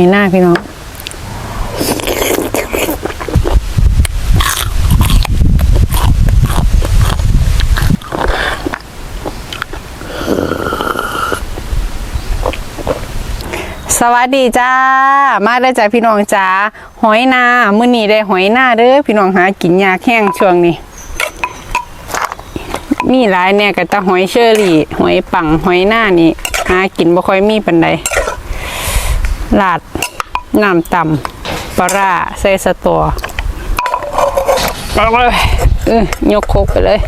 อยหน้าพี่น้องสวัสดีจ้า มาได้จ้าพี่น้องจ้าหอยนามื้อนี้ได้หอยนาเด้อพี่น้องหากินยาแห้งช่วงนี้ มีหลายแน่ก็ตะหอยเชอรี่ หอยปังหอยหน้านี่หากินบ่ค่อยมีปานใด ลาดน้ำต่ำปลาร้าใส่สตอเอาเลยเออยกโคกไปเลย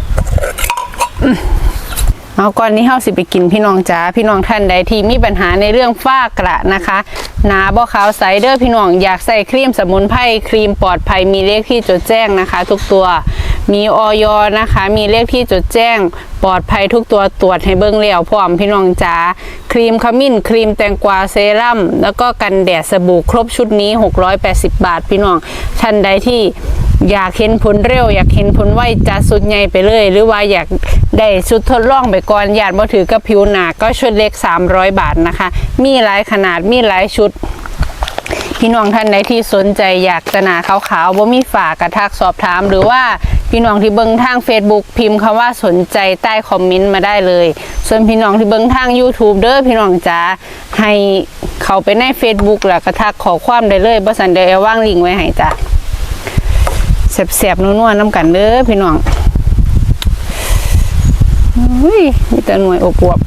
เอาก่อนนี้เฮาสิไปกินพี่น้องจ๋าพี่น้องท่านใดที่มีปัญหาในเรื่องฝ้ากระนะคะหนาบ่ขาวใสเด้อพี่น้องอยากใส่ครีมสมุนไพรครีมปลอดภัยมีเลขที่จดแจ้งนะคะ ทุกตัว มีออยนะคะ มีเลขที่จดแจ้ง ปลอดภัยทุกตัวตรวจให้เบิ่งแล้วพร้อมพี่น้องจ๋าครีมขมิ้น ครีมแตงกวาเซรั่มแล้วก็กันแดดสบู่ครบชุดนี้ 680 บาทพี่น้องท่านใดที่อยากเห็นผลเร็ว อยากเห็นผลไวจัดสุดใหญ่ไปเลย หรือว่าอยากได้ชุดทดลองไปก่อนอยากมาถือกับผิวหนาก็ชุดเล็ก 300 บาทนะคะ มีหลายขนาดมีหลายชุดพี่น้องท่านใดที่สนใจอยากจะหนาขาวๆบ่มีฝากกระทักสอบถามหรือว่า พี่น้องที่เบิ้งทาง Facebook พิมพ์คำว่าสนใจใต้คอมเมนต์มาได้เลย ส่วนพี่น้องที่เบิ้งทาง YouTube เด้อพี่น้องจ๋าให้เขาไปใน Facebook แล้วก็ทักขอความได้เลยบ่สันเดยวว่างลิงไว้ให้จ้ะแสบๆนัวๆน้ำกันเด้อพี่น้องอุ้ยมีแต่หน่วยอบวบ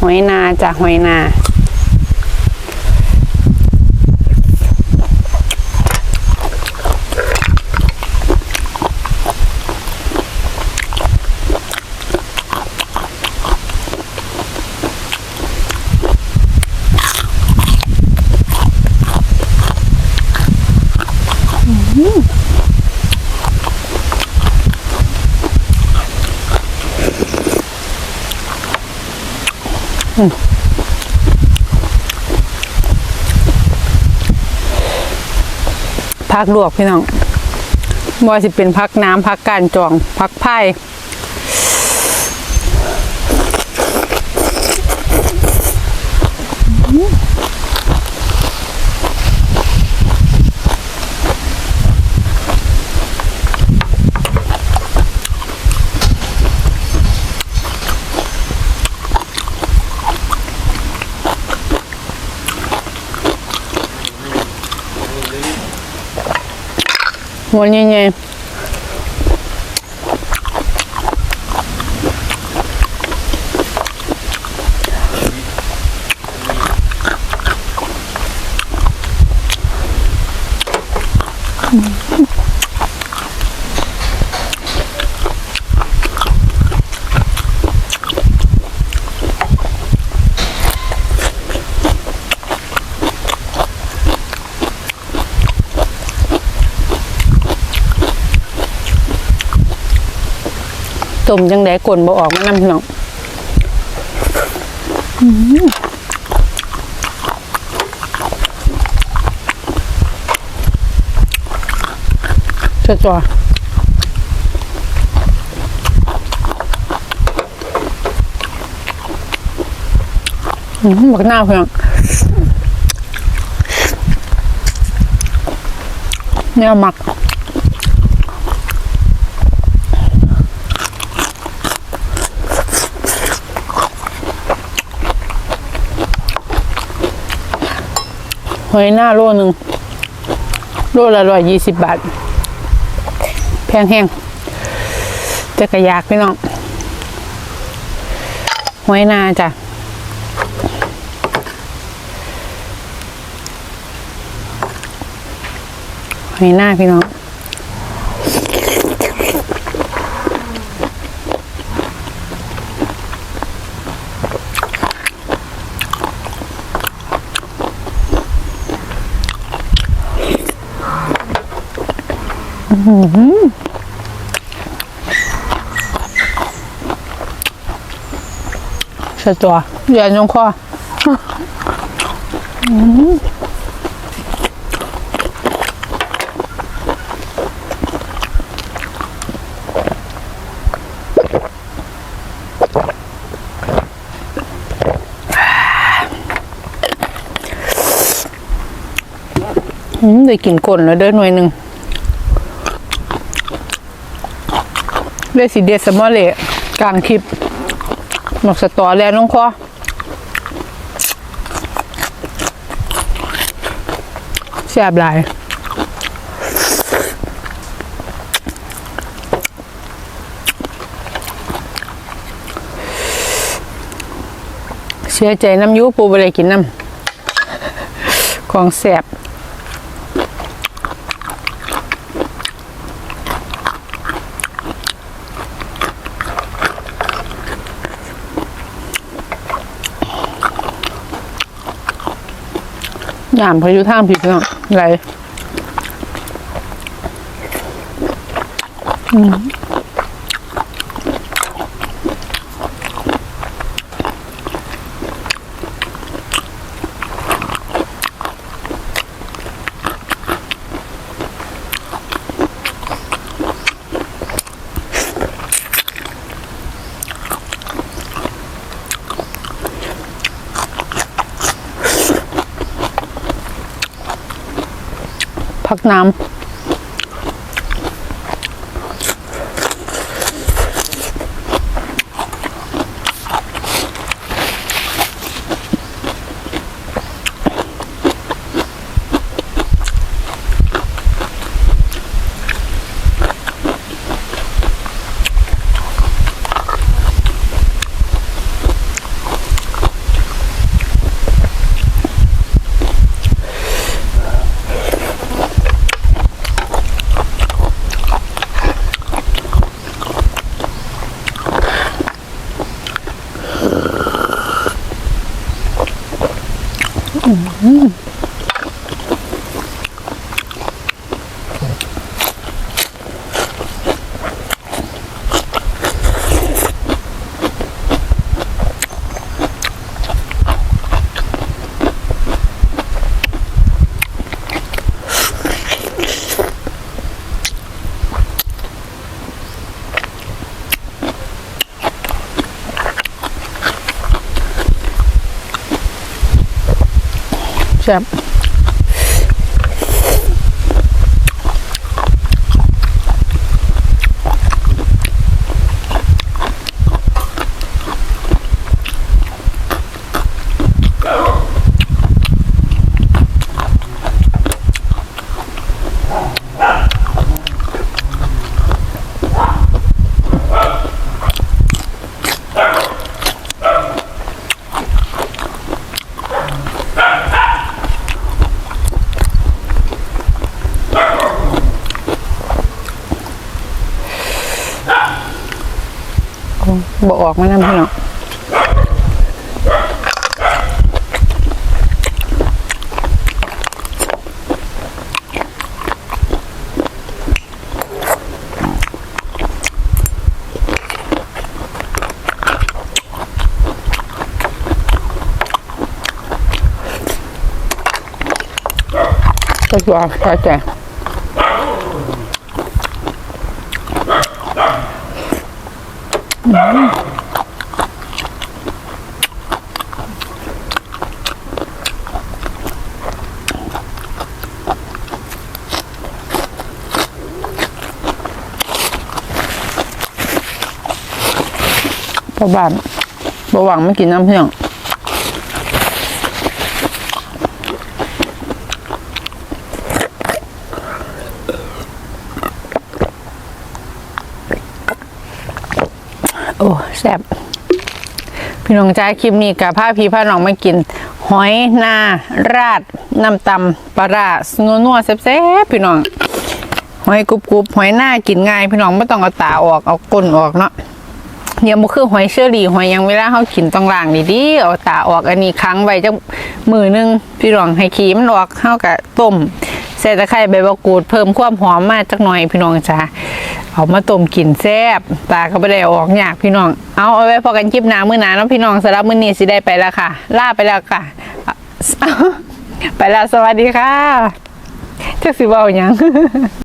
หอยนาจากหอยนา พักลวกพี่น้องบ่ว่าสิเป็นพักน้ำพักการจองพักไพ่ หัว ต้มจังไดกลนบ่ออกมาน้ำพี่น้องจะจ่ออืมบักหน้าเพื่อนแนวหมัก หอยหน้าโลหนึ่งโลละร้อยยี่สิบบาท แพงแห้งจะกระยากพี่น้องหอยนาจ้ะหอยหน้าพี่น้อง สตัวอย่ายงคออืมได้กินก้นแล้วเด้อหน่วยหนึ่ง ได้สีเด็ดสมอเละกลางคลิปหมกสตอแล้วน้องคอแซ่บหลายเสียใจน้ำยูปูไปเลยกินน้ำของแสบ ยามพายุทางผิดเนาะไร พักน้ำ แซ่บ บ่ออกมาน้ำพี่น้องก็ตัวใช่แต่ พอบ้านบ่หวังไม่กินน้ำเพียงโอ้แซ่บพี่น้องจ้าคลิปนี้กับผ้าพีผ้าน้องมากิน หอยนาราดน้ำตำปลาร้านัวๆแซ่บๆพี่น้อง หอยกรุบๆหอยหน้ากินง่าย พี่น้องไม่ต้องเอาตาออกเอาก้นออกเนาะยังบ่คือหอยเชอรี่หอยยังเวลาเฮากินต้องล้างดีๆเอาตาออกอันนี้ค้างไว้จักมือหนึงพี่น้องให้ขี้มันออกเฮาก็ต้มใส่ตะไคร้ใบมะกรูดเพิ่มความหอมมากจักหน่อยพี่น้องจ้า เอามาต้มกินแซ่บตาก็บ่ได้ออกอยากพี่น้อง เอาเอาไว้พอกันคลิปหน้ามื้อหน้าเนาะพี่น้องสำหรับมื้อนี้สิได้ไปแล้วค่ะลาไปแล้วค่ะ ไปแล้วสวัสดีค่ะจักสิเว้าหยัง